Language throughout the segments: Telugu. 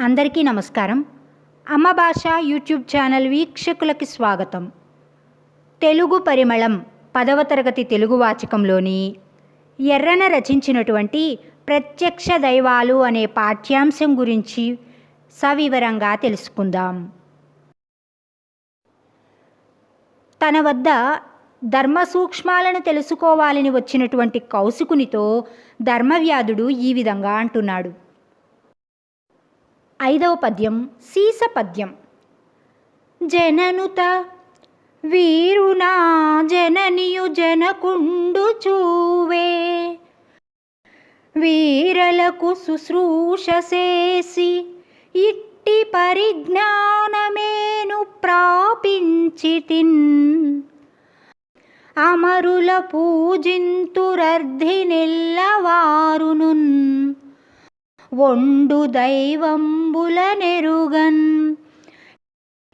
అందరికీ నమస్కారం. అమ్మ భాష యూట్యూబ్ ఛానల్ వీక్షకులకి స్వాగతం. తెలుగు పరిమళం పదవ తరగతి తెలుగు వాచకంలోని ఎర్రన రచించినటువంటి ప్రత్యక్ష దైవాలు అనే పాఠ్యాంశం గురించి సవివరంగా తెలుసుకుందాం. తన వద్ద ధర్మ సూక్ష్మాలను తెలుసుకోవాలని వచ్చినటువంటి కౌశికునితో ధర్మవ్యాధుడు ఈ విధంగా అంటున్నాడు. ఐదవ పద్యం సీస పద్యం. జననుత వీరునా జననియు జనకుండు చూవే. వీరలకు శుశ్రూష చేసి ఇట్టి పరిజ్ఞానమేను ప్రాపించితిన్. అమరుల పూజింతురర్ధినెల్లవారునున్. ఒండు దైవంబుల నెరుగన్.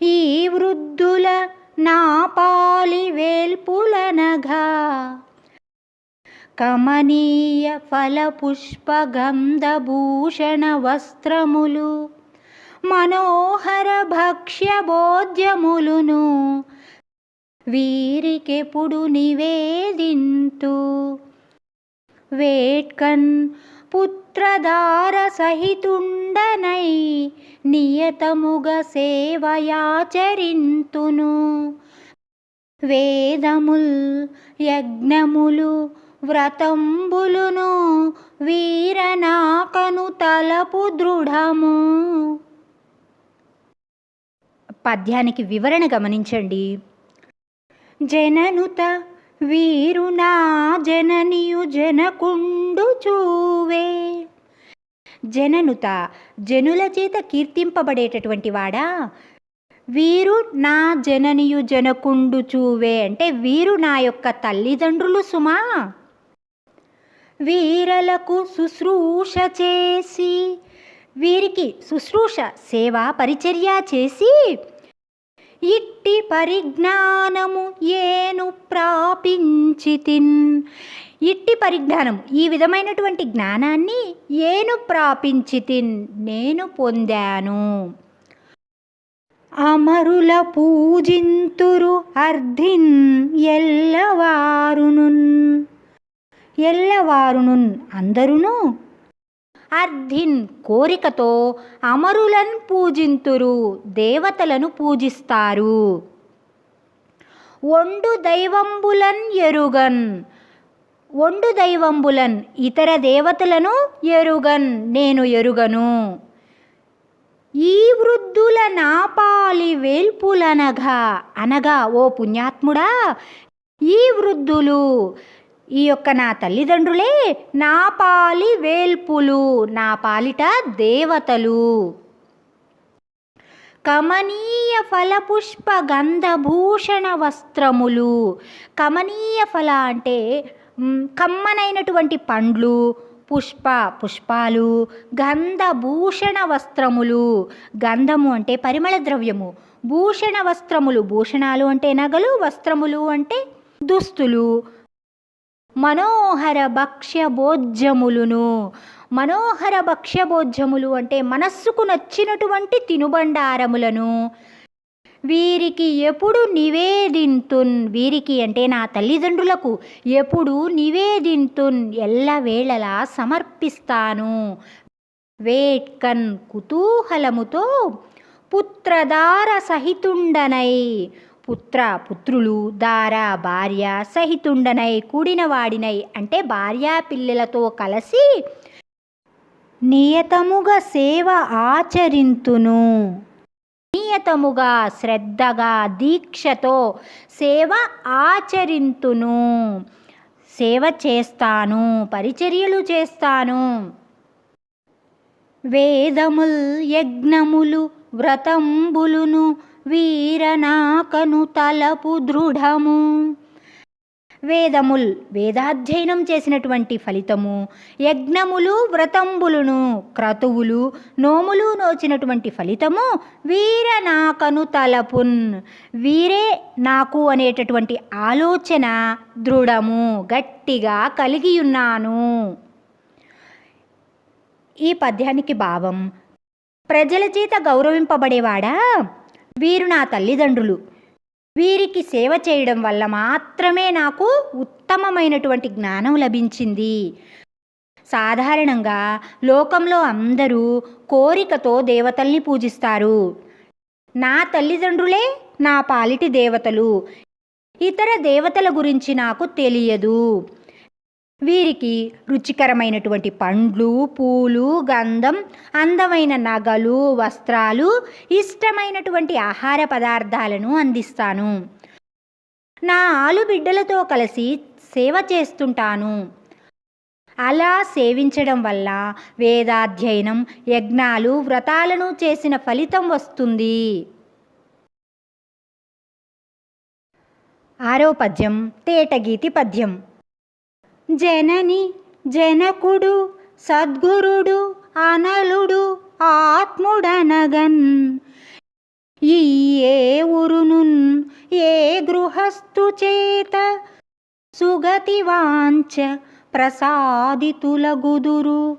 ఈ వృద్ధుల నా పాలి వేల్పులనగా కమనీయ ఫలపుష్పగంధభూషణ గంధభూషణ వస్త్రములు. మనోహర భక్ష్య బోధ్యములును వీరికెప్పుడు నివేదింతు. వేట్కన్ పుత్ సహితుండనై నియతముగ సేవయాచరింతును. వేదముల్ యజ్ఞములు వ్రతంబులును వీరనాకను తలపు దృఢము. పద్యానికి వివరణ గమనించండి. జననుత వీరునా జననియు జనకుండు చూవే. జననుత జనుల చేత కీర్తింపబడేటటువంటి వాడా? వీరు నా జననియు జనకుండు చూవే అంటే వీరు నా యొక్క తల్లిదండ్రులు సుమా? వీరలకు శుశ్రూష చేసి వీరికి శుశ్రూష సేవ పరిచర్య చేసి ఇట్టి పరిజ్ఞానము ఏను ప్రాపించితిన్. ఇట్టి పరిజ్ఞానం ఈ విధమైనటువంటి జ్ఞానాన్ని ఏను ప్రాపించితిన్ నేను పొందాను. అమరుల పూజింతురు అర్ధిన్ ఎల్లవారునున్. ఎల్లవారునున్ అందరును అర్ధిన్ కోరికతో అమరులను పూజింతురు దేవతలను పూజిస్తారు. ఒండు దైవంబులన్ ఎరుగన్ ఒండు దైవంబులన్ ఇతర దేవతలను ఎరుగన్ నేను ఎరుగను. ఈ వృద్ధుల నాపాలి వేల్పులనగా అనగా ఓ పుణ్యాత్ముడా ఈ వృద్ధులు ఈ యొక్క నా తల్లిదండ్రులే నా పాలి వేల్పులు నా పాలిట దేవతలు. కమనీయ ఫలపుష్ప గంధభూషణ వస్త్రములు. కమనీయ ఫల అంటే కమ్మనైనటువంటి పండ్లు పుష్ప పుష్పాలు గంధభూషణ వస్త్రములు. గంధము అంటే పరిమళ ద్రవ్యము. భూషణ వస్త్రములు భూషణాలు అంటే నగలు వస్త్రములు అంటే దుస్తులు. మనోహర భక్ష్యభోజ్యములును. మనోహర భక్ష్యభోజ్యములు అంటే మనస్సుకు నచ్చినటువంటి తినుబండారములను. వీరికి ఎప్పుడు నివేదింతున్ వీరికి అంటే నా తల్లిదండ్రులకు ఎప్పుడు నివేదింతున్ ఎల్లవేళలా సమర్పిస్తాను. వేట్కన్ కుతూహలముతో పుత్రదార సహితుండనై పుత్ర పుత్రులు దార భార్య సహితుండనై కూడినవాడినై అంటే భార్యా పిల్లలతో కలిసి నియతముగా సేవ ఆచరింతును. నియతముగా శ్రద్ధగా దీక్షతో సేవ ఆచరింతును. సేవ చేస్తాను పరిచర్యలు చేస్తాను. వేదముల్ యజ్ఞములు వ్రతంబులును వీరనాకను తలపు దృఢము. వేదముల్ వేదాధ్యయనం చేసినటువంటి ఫలితము. యజ్ఞములు వ్రతంబులును క్రతువులు నోములు నోచినటువంటి ఫలితము వీరనాకను తలపున్. వీరే నాకు అనేటటువంటి ఆలోచన దృఢము గట్టిగా కలిగియున్నాను. ఈ పద్యానికి భావం ప్రజల చేత గౌరవింపబడేవాడా? వీరు నా తల్లిదండ్రులు. వీరికి సేవ చేయడం వల్ల మాత్రమే నాకు ఉత్తమమైనటువంటి జ్ఞానం లభించింది. సాధారణంగా లోకంలో అందరూ కోరికతో దేవతల్ని పూజిస్తారు. నా తల్లిదండ్రులే నా పాలిటి దేవతలు. ఇతర దేవతల గురించి నాకు తెలియదు. వీరికి రుచికరమైనటువంటి పండ్లు పూలు గంధం అందమైన నగలు వస్త్రాలు ఇష్టమైనటువంటి ఆహార పదార్థాలను అందిస్తాను. నా ఆలుబిడ్డలతో కలిసి సేవ చేస్తుంటాను. అలా సేవించడం వల్ల వేదాధ్యయనం యజ్ఞాలు వ్రతాలను చేసిన ఫలితం వస్తుంది. ఆరో పద్యం తేటగీతి పద్యం. జనని జనకుడు సద్గురుడు అనలుడు ఆత్ముడనగన్. ఈ ఏ ఉరునున్ ఏ గృహస్థు చేత సుగతి వాంచ ప్రసాదితులగుదురు.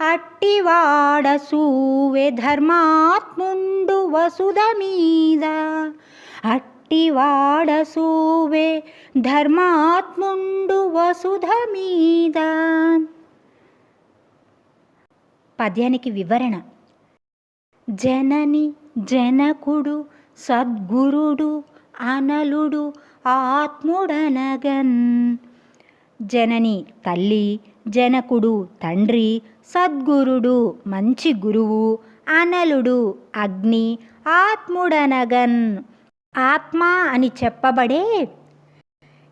అట్టివాడ సూవె ధర్మాత్ముండు వసుధ మీద. అట్టి సూవె ధర్మాత్ముండు వసుధ మీద. పద్యానికి వివరణ. జనని జనకుడు సద్గురుడు అనలుడు ఆత్ముడనగన్. జనని తల్లి జనకుడు తండ్రి సద్గురుడు మంచి గురువు అనలుడు అగ్ని ఆత్ముడనగన్. ఆత్మ అని చెప్పబడే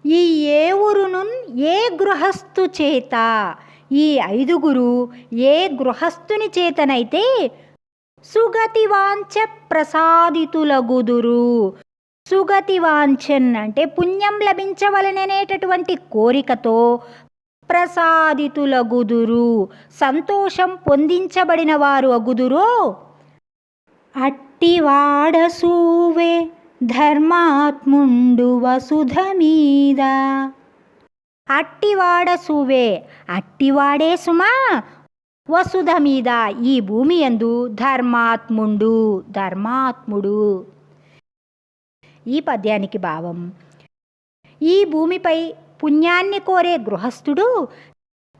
ఈ ఏ ఊరునున్ ఏ గృహస్థు చేత ఈ ఐదుగురు ఏ గృహస్థుని చేతనైతే సుగతి వాంఛ ప్రసాదితులగుదురు. సుగతి వాంఛన్ అంటే పుణ్యం లభించవలననేటటువంటి కోరికతో ప్రసాదితులగుదురు. సంతోషం పొందించబడిన వారు అగుదురో అట్టివాడసూవే ధర్మాత్ముండు వసుధ మీద అట్టివాడ సువే అట్టివాడే సుమా వసుధ మీద ఈ భూమి యందు ధర్మాత్ముండు ధర్మాత్ముడు. ఈ పద్యానికి భావం ఈ భూమిపై పుణ్యాన్ని కోరే గృహస్థుడు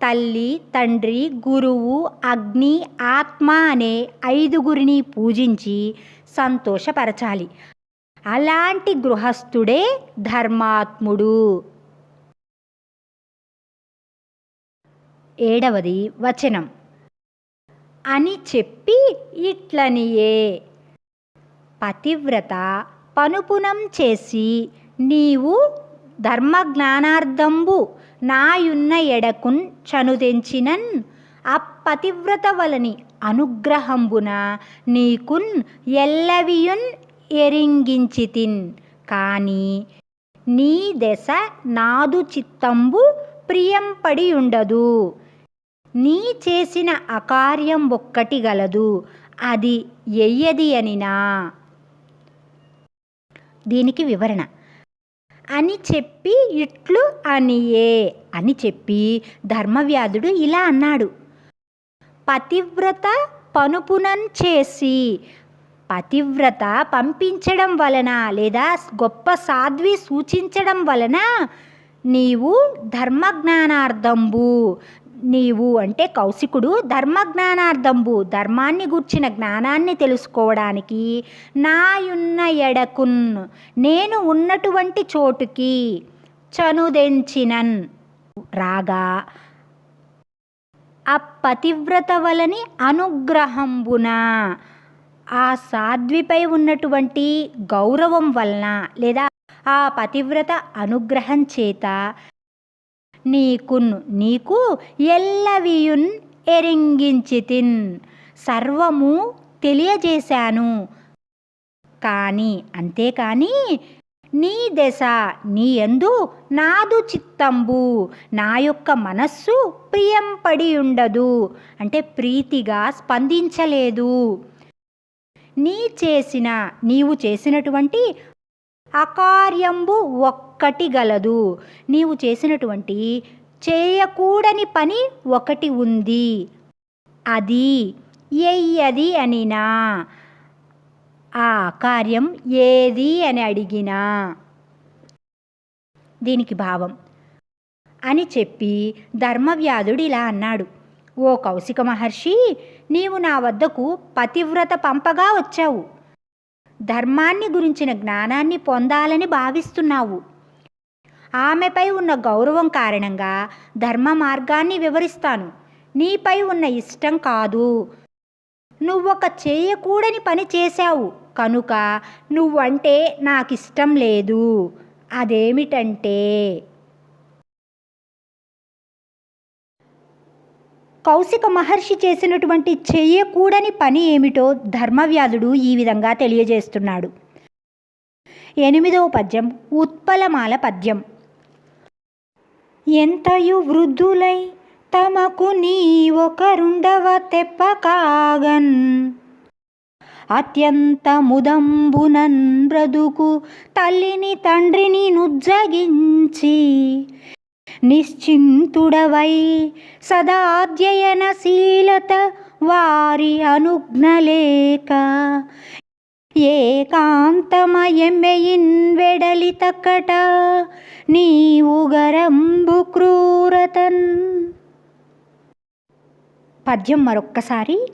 తల్లి తండ్రి గురువు అగ్ని ఆత్మ అనే ఐదుగురిని పూజించి సంతోషపరచాలి. అలాంటి గృహస్థుడే ధర్మాత్ముడు. ఏడవది వచనం. అని చెప్పి ఇట్లనియే. పతివ్రత పనుపునం చేసి నీవు ధర్మజ్ఞానార్థంబు నాయున్న ఎడకున్ చనుదెంచినన్ అప్పతివ్రత వలని అనుగ్రహంబున నీకున్ ఎల్లవియున్ ఎరింగించితిన్. కాని నీ దశ నాదు చిత్తంబు ప్రియంపడి ఉండదు నీ చేసిన అకార్యం ఒక్కటి గలదు. అది ఎయ్యది అనినా? దీనికి వివరణ. అని చెప్పి ఇట్లు అనియే. అని చెప్పి ధర్మవ్యాధుడు ఇలా అన్నాడు. పతివ్రత పనుపునం చేసి పతివ్రత పంపించడం వలన లేదా గొప్ప సాధ్వి సూచించడం వలన నీవు ధర్మజ్ఞానార్థంబు. నీవు అంటే కౌశికుడు ధర్మజ్ఞానార్థంబు. ధర్మాన్ని గూర్చిన జ్ఞానాన్ని తెలుసుకోవడానికి నాయున్న ఎడకున్ నేను ఉన్నటువంటి చోటుకి చనుదెంచినన్. రాగా అప్పతివ్రత వలని అనుగ్రహంబునా ఆ సాధ్విపై ఉన్నటువంటి గౌరవం వలన లేదా ఆ పతివ్రత అనుగ్రహం చేత నీకున్ నీకు ఎల్లవియున్ ఎరింగించితిన్. సర్వము తెలియజేశాను. కానీ అంతేకాని నీ దశ నీ యందు నాదు చిత్తంబు. నా యొక్క మనస్సు ప్రియంపడి ఉండదు. అంటే ప్రీతిగా స్పందించలేదు. నీ చేసిన నీవు చేసినటువంటి అకార్యంబు ఒక్కటి గలదు. నీవు చేసినటువంటి చేయకూడని పని ఒకటి ఉంది. అది ఎయ్యది అనినా? ఆ కార్యం ఏది అని అడిగినా. దీనికి భావం. అని చెప్పి ధర్మవ్యాధుడు ఇలా అన్నాడు. ఓ కౌశిక మహర్షి నీవు నా వద్దకు పతివ్రత పంపగా వచ్చావు. ధర్మాన్ని గురించిన జ్ఞానాన్ని పొందాలని భావిస్తున్నావు. ఆమెపై ఉన్న గౌరవం కారణంగా ధర్మ మార్గాన్ని వివరిస్తాను. నీపై ఉన్న ఇష్టం కాదు. నువ్వొక చేయకూడని పని చేశావు. కనుక నువ్వంటే నాకు ఇష్టం లేదు. అదేమిటంటే కౌశిక మహర్షి చేసినటువంటి చెయ్యకూడని పని ఏమిటో ధర్మవ్యాధుడు ఈ విధంగా తెలియజేస్తున్నాడు. ఎనిమిదవ పద్యం ఉత్పలమాల పద్యం. ఎంతయు వృద్ధులై తమకు నీ ఒకరుండవ తెప్పకాగన్ అత్యంత ముదంబునన్ బ్రదుకు తల్లిని తండ్రిని నుజ్జగించి నిశ్చింతుడవై సదాధ్యయనశీలత వారి అనుజ్ఞలేక ఏకాంతమయమెయిన్ వెడలి తక్కట నీవు గరంబు క్రూరతన్. పద్యం మరొక్కసారి.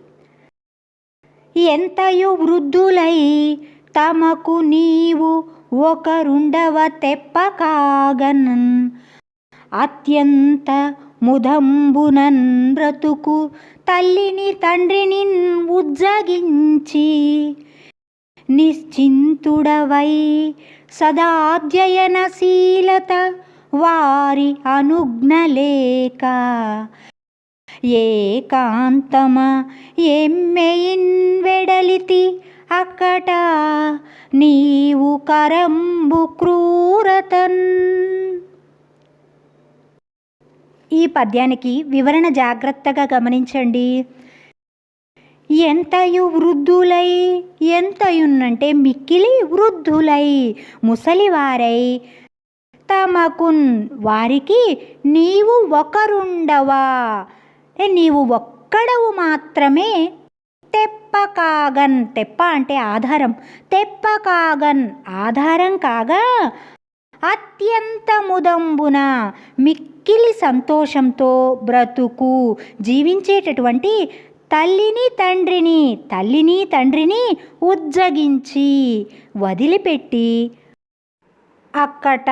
ఎంతయు వృద్ధులై తమకు నీవు ఒకరుండవ తెప్పకాగన్ అత్యంత ముదంబునన్ బ్రతుకు తల్లిని తండ్రిని ఉజ్జగించి నిశ్చింతుడవై సదాధ్యయనశీలత వారి అనుజ్ఞలేక. ఏకాంతమ ఎమ్మెయిన్ వెడలితి అక్కట నీవు కరంబు క్రూరతన్ ఈ పద్యానికి వివరణ జాగ్రత్తగా గమనించండి. ఎంతయు వృద్ధులై ఎంతయున్నంటే మిక్కిలి వృద్ధులై ముసలివారై తమకున్ వారికి నీవు ఒకరుండవా? నీవు ఒక్కడవు మాత్రమే తెప్పకాగన్ తెప్ప అంటే ఆధారం. తెప్పకాగన్ ఆధారం కాగా అత్యంత ముదంబున మిక్కిలి సంతోషంతో బ్రతుకు. జీవించేటటువంటి తల్లిని తండ్రిని తల్లిని తండ్రిని ఉజ్జగించి వదిలిపెట్టి అక్కట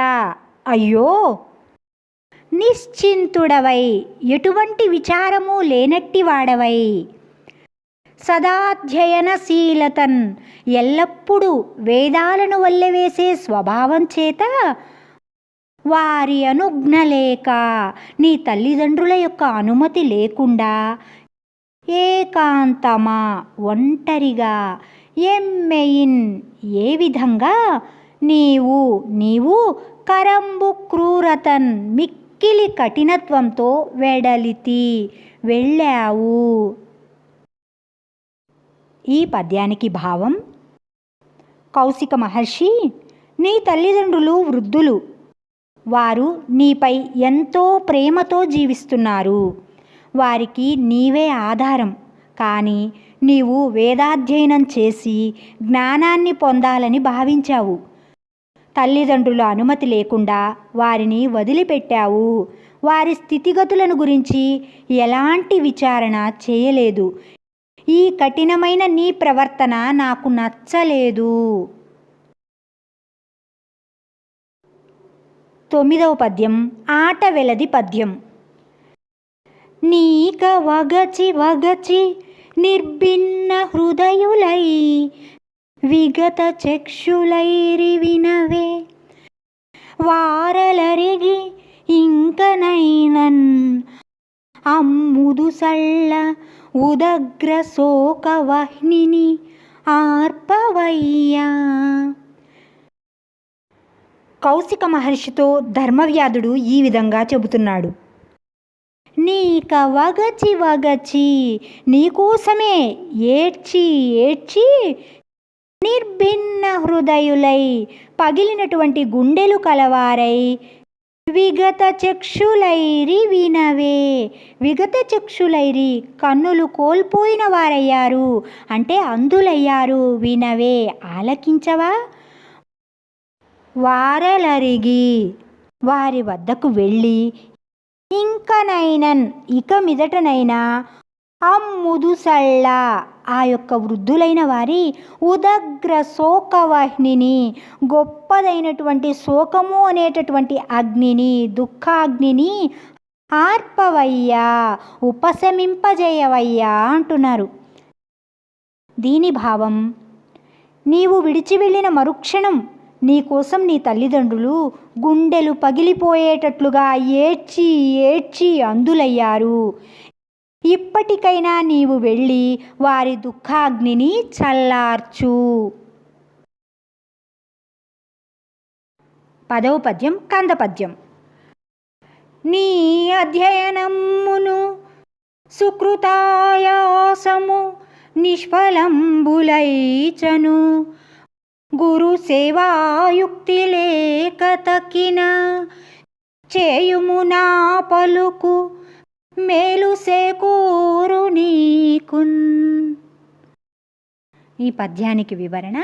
అయ్యో! నిశ్చింతుడవై ఎటువంటి విచారము లేనట్టి వాడవై సదాధ్యయనశీలతన్. ఎల్లప్పుడూ వేదాలను వల్లవేసే స్వభావం చేత వారి అనుజ్ఞ లేక నీ తల్లిదండ్రుల యొక్క అనుమతి లేకుండా ఏకాంతమా ఒంటరిగా ఎమ్మెయిన్ ఏ విధంగా నీవు నీవు కరంబు క్రూరతన్ మిక్కిలి కఠినత్వంతో వెడలితి వెళ్ళావు. ఈ పద్యానికి భావం కౌశిక మహర్షి నీ తల్లిదండ్రులు వృద్ధులు. వారు నీపై ఎంతో ప్రేమతో జీవిస్తున్నారు. వారికి నీవే ఆధారం. కానీ నీవు వేదాధ్యయనం చేసి జ్ఞానాన్ని పొందాలని భావించావు. తల్లిదండ్రుల అనుమతి లేకుండా వారిని వదిలిపెట్టావు. వారి స్థితిగతులను గురించి ఎలాంటి విచారణ చేయలేదు. ఈ కఠినమైన నీ ప్రవర్తన నాకు నచ్చలేదు. తొమ్మిదవ పద్యం ఆట వెలది పద్యం. నీక వగచి వగచి నిర్భిన్న హృదయులై విగత చక్షులైరి వినవే వారలరిగి ఇంకనైనన్ అమ్ముదు సళ్ళ ఉదగ్రశోకవహ్నిని ఆర్పవయ్యా. కౌశిక మహర్షితో ధర్మవ్యాధుడు ఈ విధంగా చెబుతున్నాడు. నీక వగచి వగచి నీకోసమే ఏడ్చి ఏడ్చి నిర్భిన్న హృదయులై పగిలినటువంటి గుండెలు కలవారై విగత చక్షులైరి వినవే. విగత చక్షులైరి కన్నులు కోల్పోయిన వారయ్యారు. అంటే అందులయ్యారు వినవే. ఆలకించవా? వారలరిగి వారి వద్దకు వెళ్ళి ఇంకనైనన్ ఇక మిదటనైనా అమ్ముదుసళ్ళ ఆ యొక్క వృద్ధులైన వారి ఉదగ్ర శోకవాహిని గొప్పదైనటువంటి శోకము అనేటటువంటి అగ్నిని దుఃఖాగ్నిని ఆర్పవయ్యా ఉపశమింపజేయవయ్యా అంటున్నారు. దీని భావం నీవు విడిచి వెళ్ళిన మరుక్షణం నీకోసం నీ తల్లిదండ్రులు గుండెలు పగిలిపోయేటట్లుగా ఏడ్చి ఏడ్చి అందులయ్యారు. ఇప్పటికైనా నీవు వెళ్ళి వారి దుఃఖాగ్నిని చల్లార్చు. పదవ పద్యం కంద పద్యం. నీ అధ్యయనమును సుకృతాయాసము నిష్ఫలంబులైచను. గురు సేవాయుక్తి లేక తక్కిన చేయుము నా పలుకు మేలు సేకూరు నీకున్. ఈ పద్యానికి వివరణ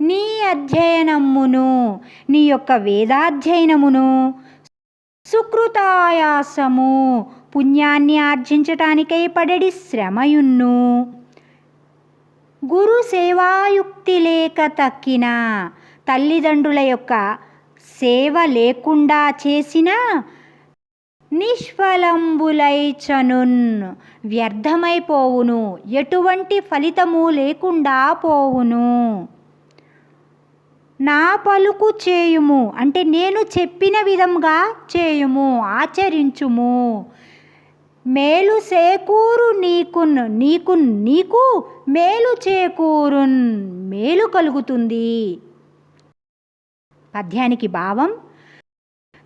నీ అధ్యయనమును నీ యొక్క వేదాధ్యయనమును సుకృతాయాసము పుణ్యాన్ని ఆర్జించటానికై పడడి శ్రమయున్ను. గురు సేవాయుక్తి లేక తక్కిన తల్లిదండ్రుల యొక్క సేవ లేకుండా చేసిన నిష్ఫలంబులైచనున్ వ్యర్థమైపోవును ఎటువంటి ఫలితము లేకుండా పోవును. నా పలుకు చేయుము అంటే నేను చెప్పిన విధంగా చేయుము ఆచరించుము. మేలు సేకూరు నీకున్ నీకు నీకు మేలు చేకూరున్ మేలు కలుగుతుంది. పద్యానికి భావం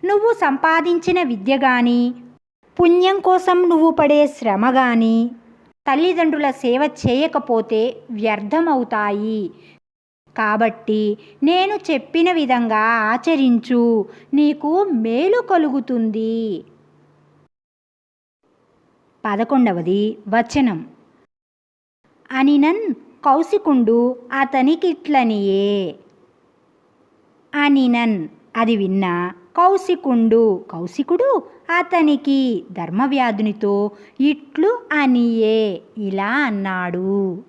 నువ్వు సంపాదించిన విద్య కానీ పుణ్యం కోసం నువ్వు పడే శ్రమ కానీ తల్లిదండ్రుల సేవ చేయకపోతే వ్యర్థమవుతాయి. కాబట్టి నేను చెప్పిన విధంగా ఆచరించు. నీకు మేలు కలుగుతుంది. పదకొండవది వచనం. అనినన్ కౌశికుండు అతనికిట్లనియే. అనినన్ అది విన్నా. కౌశికుండు. కౌశికుడు అతనికి ధర్మవ్యాధునితో ఇట్లు అనియే ఇలా అన్నాడు.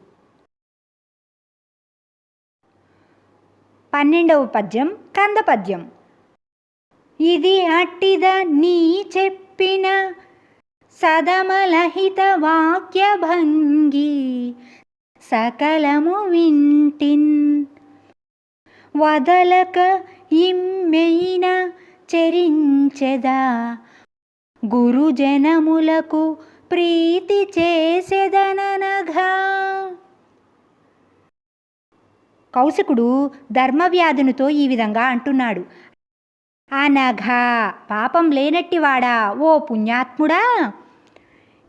పన్నెండవ పద్యం కంద పద్యం ఇది అట్టిద నీ చెప్పిన సదమలహిత వాక్యభంగి సకలము వింటిన్. వదలక ఇమ్మెయిన చెరించెదా గురుజనములకు ప్రీతి చేసెదననఘా కౌశికుడు ధర్మవ్యాధునితో ఈ విధంగా అంటున్నాడు. అనఘా పాపం లేనట్టివాడా ఓ పుణ్యాత్ముడా?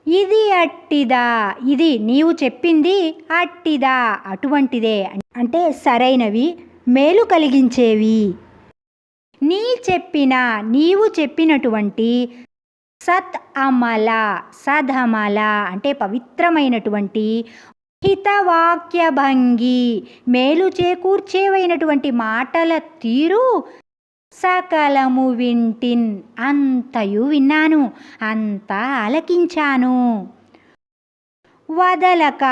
ఇది అట్టిదా ఇది నీవు చెప్పింది అట్టిదా అటువంటిదే అంటే సరైనవి మేలు కలిగించేవి. నీ చెప్పిన నీవు చెప్పినటువంటి సత్ అమల సధమల అంటే పవిత్రమైనటువంటి హితవాక్యభంగి మేలు చేకూర్చేవైనటువంటి మాటల తీరు సకలము వింటిన్ అంతయు విన్నాను అంతా ఆలకించాను. వదలక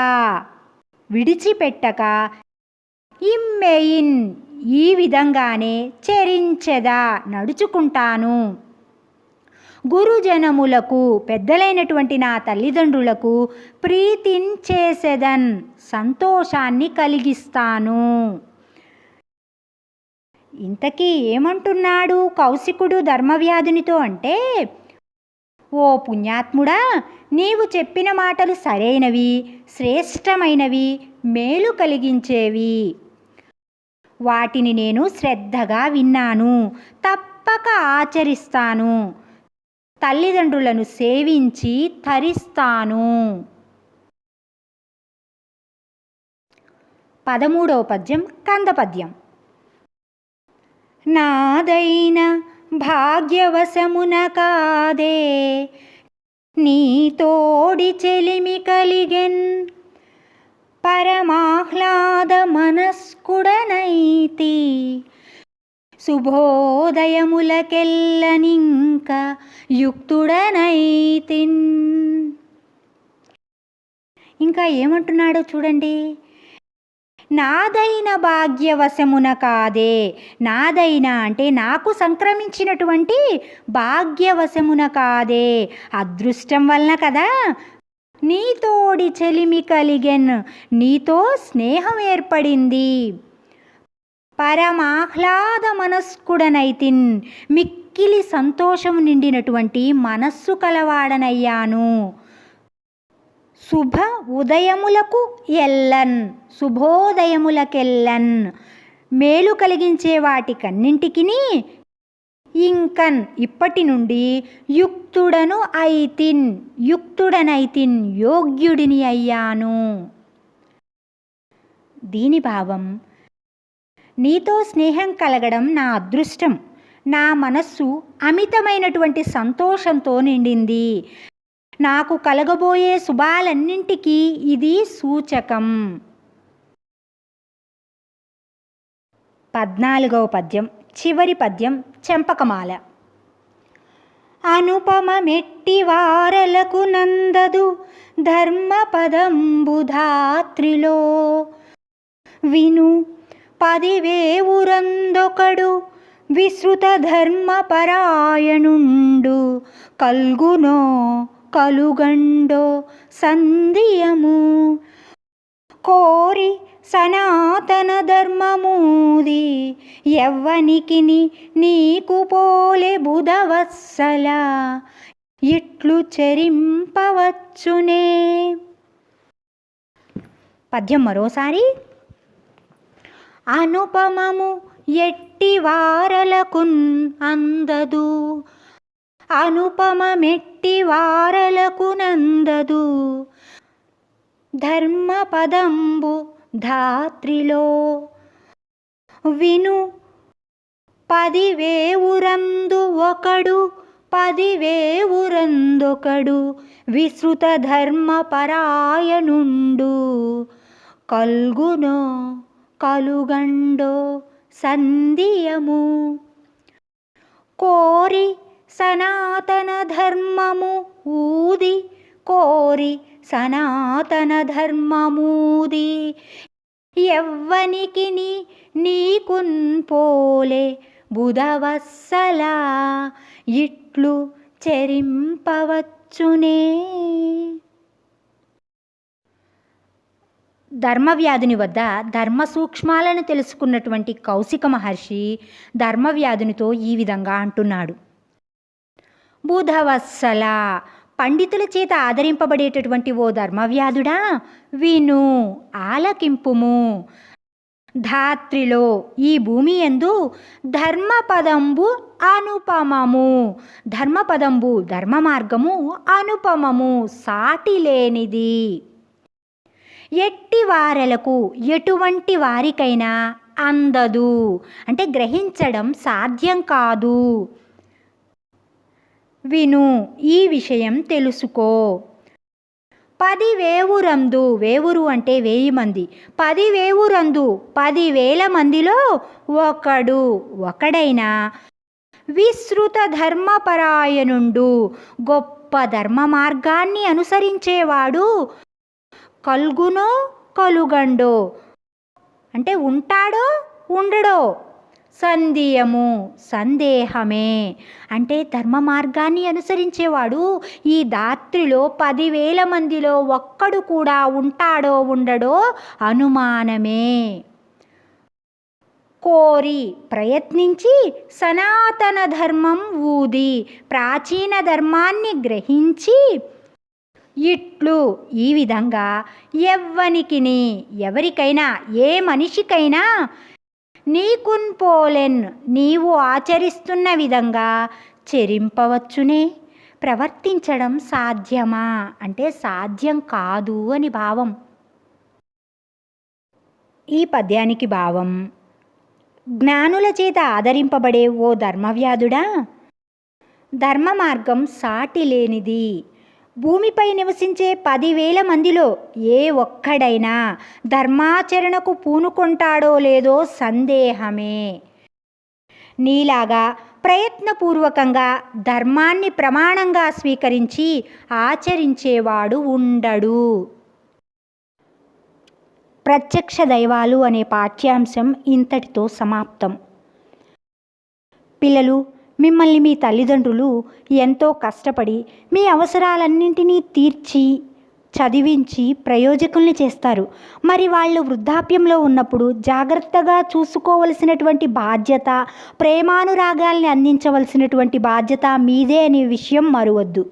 విడిచిపెట్టక ఇమ్మెయిన్ ఈ విధంగానే చరించెదా నడుచుకుంటాను. గురుజనములకు పెద్దలైనటువంటి నా తల్లిదండ్రులకు ప్రీతించేసెదన్ సంతోషాన్ని కలిగిస్తాను. ఇంతకీ ఏమంటున్నాడు కౌశికుడు ధర్మవ్యాధునితో అంటే? ఓ పుణ్యాత్ముడా నీవు చెప్పిన మాటలు సరైనవి శ్రేష్టమైనవి మేలు కలిగించేవి. వాటిని నేను శ్రద్ధగా విన్నాను. తప్పక ఆచరిస్తాను. తల్లిదండ్రులను సేవించి తరిస్తాను. పదమూడవ పద్యం కంద పద్యం నాదైన భాగ్యవశమున కాదే నీ తోడి చెలిమి కలిగెన్ పరమాహ్లాద మనస్కుడనైతి శుభోదయములకెల్లనింక యుక్తుడనైతిన్. ఇంకా ఏమంటున్నాడో చూడండి. నాదైన భాగ్యవశమున కాదే. నాదైన అంటే నాకు సంక్రమించినటువంటి భాగ్యవశమున కాదే. అదృష్టం వలన కదా నీతోడి చెలిమి కలిగెన్. నీతో స్నేహం ఏర్పడింది. పరమాహ్లాద మనస్కుడనైతిన్ మిక్కిలి సంతోషం నిండినటువంటి మనస్సు కలవాడనయ్యాను. శుభ ఉదయములకు ఎల్లన్. శుభోదయములకెల్లన్. మేలు కలిగించే వాటికన్నింటికి ఇంకన్ ఇప్పటి నుండి యుక్తుడను ఐతిన్ యుక్తుడనైతిన్ యోగ్యుడిని అయ్యాను. దీని భావం నీతో స్నేహం కలగడం నా అదృష్టం. నా మనస్సు అమితమైనటువంటి సంతోషంతో నిండింది. నాకు కలగబోయే శుభాలన్నింటికీ ఇది సూచకం. పద్నాలుగవ పద్యం. చివరి పద్యం చెంపకమాల. అనుపమ మెట్టి వారలకు నందదు ధర్మపదంబుధాత్రిలో. విను పదివేవురందొకడు విశ్రుత ధర్మపరాయణుండు. కల్గునో కలుగండో సంధియము కోరి సనాతన ధర్మమూది ఎవ్వనికిని నీకు పోలే బుధవత్సల ఇట్లు చెరింపవచ్చునే. పద్యం మరోసారి. అనుపమము ఎట్టి వారలకున్ అందదు అనుపమమెట్టి వారలకునందదు ధర్మపదంబు ధాత్రిలో. విను పదివేవురందు ఒకడు పదివేవురందొకడు విశ్రుత ధర్మపరాయణుండు. కల్గునో కలుగండో సంధియము. కోరి సనాతన ధర్మము ఊది కోరి సనాతన ధర్మమూది. ఎవ్వనికి నీకున్ పోలే బుధవత్సల. ఇట్లు చెరింపవచ్చునే. ధర్మవ్యాధుని వద్ద ధర్మ సూక్ష్మాలను తెలుసుకున్నటువంటి కౌశిక మహర్షి ధర్మవ్యాధునితో ఈ విధంగా అంటున్నాడు. బుధవత్సల. పండితుల చేత ఆదరింపబడేటటువంటి ఓ ధర్మవ్యాధుడా విను ఆలకింపుము. ధాత్రిలో ఈ భూమి ఎందు ధర్మపదంబు అనుపమము. ధర్మపదంబు ధర్మ మార్గము అనుపమము సాటి లేనిది ఎట్టి వారలకు ఎటువంటి వారికైనా అందదు. అంటే గ్రహించడం సాధ్యం కాదు. విను ఈ విషయం తెలుసుకో. పది వేవురందు వేవురు అంటే వేయి మంది. పది వేవురందు పదివేల మందిలో ఒకడు ఒకడైనా విస్తృత ధర్మపరాయణుండు. గొప్ప ధర్మ మార్గాన్ని అనుసరించేవాడు కల్గునో కలుగండో. అంటే ఉంటాడో ఉండడో. సందేయము సందేహమే. అంటే ధర్మ మార్గాన్ని అనుసరించేవాడు ఈ దాత్రిలో పదివేల మందిలో ఒక్కడు కూడా ఉంటాడో ఉండడో అనుమానమే. కోరి ప్రయత్నించి సనాతన ధర్మం ఊది ప్రాచీన ధర్మాన్ని గ్రహించి ఇట్లు. ఈ విధంగా ఎవ్వనికిని ఎవరికైనా ఏ మనిషికైనా నీకున్ పోలెన్ నీవు ఆచరిస్తున్న విధంగా చెరింపవచ్చునే. ప్రవర్తించడం సాధ్యమా? అంటే సాధ్యం కాదు అని భావం. ఈ పద్యానికి భావం జ్ఞానుల చేత ఆదరింపబడే ఓ ధర్మవ్యాధుడా? ధర్మ మార్గం సాటి లేనిది. భూమిపై నివసించే పదివేల మందిలో ఏ ఒక్కడైనా ధర్మాచరణకు పూనుకుంటాడో లేదో సందేహమే. నీలాగా ప్రయత్నపూర్వకంగా ధర్మాన్ని ప్రమాణంగా స్వీకరించి ఆచరించేవాడు ఉండడు. ప్రత్యక్ష దైవాలు అనే పాఠ్యాంశం ఇంతటితో సమాప్తం. పిల్లలు మిమ్మల్ని మీ తల్లిదండ్రులు ఎంతో కష్టపడి మీ అవసరాలన్నింటినీ తీర్చి చదివించి ప్రయోజకుల్ని చేస్తారు. మరి వాళ్ళు వృద్ధాప్యంలో ఉన్నప్పుడు జాగ్రత్తగా చూసుకోవలసినటువంటి బాధ్యత ప్రేమానురాగాల్ని అందించవలసినటువంటి బాధ్యత మీదే అనే విషయం మరువద్దు.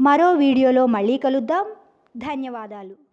మరో వీడియోలో మళ్ళీ కలుద్దాం. ధన్యవాదాలు.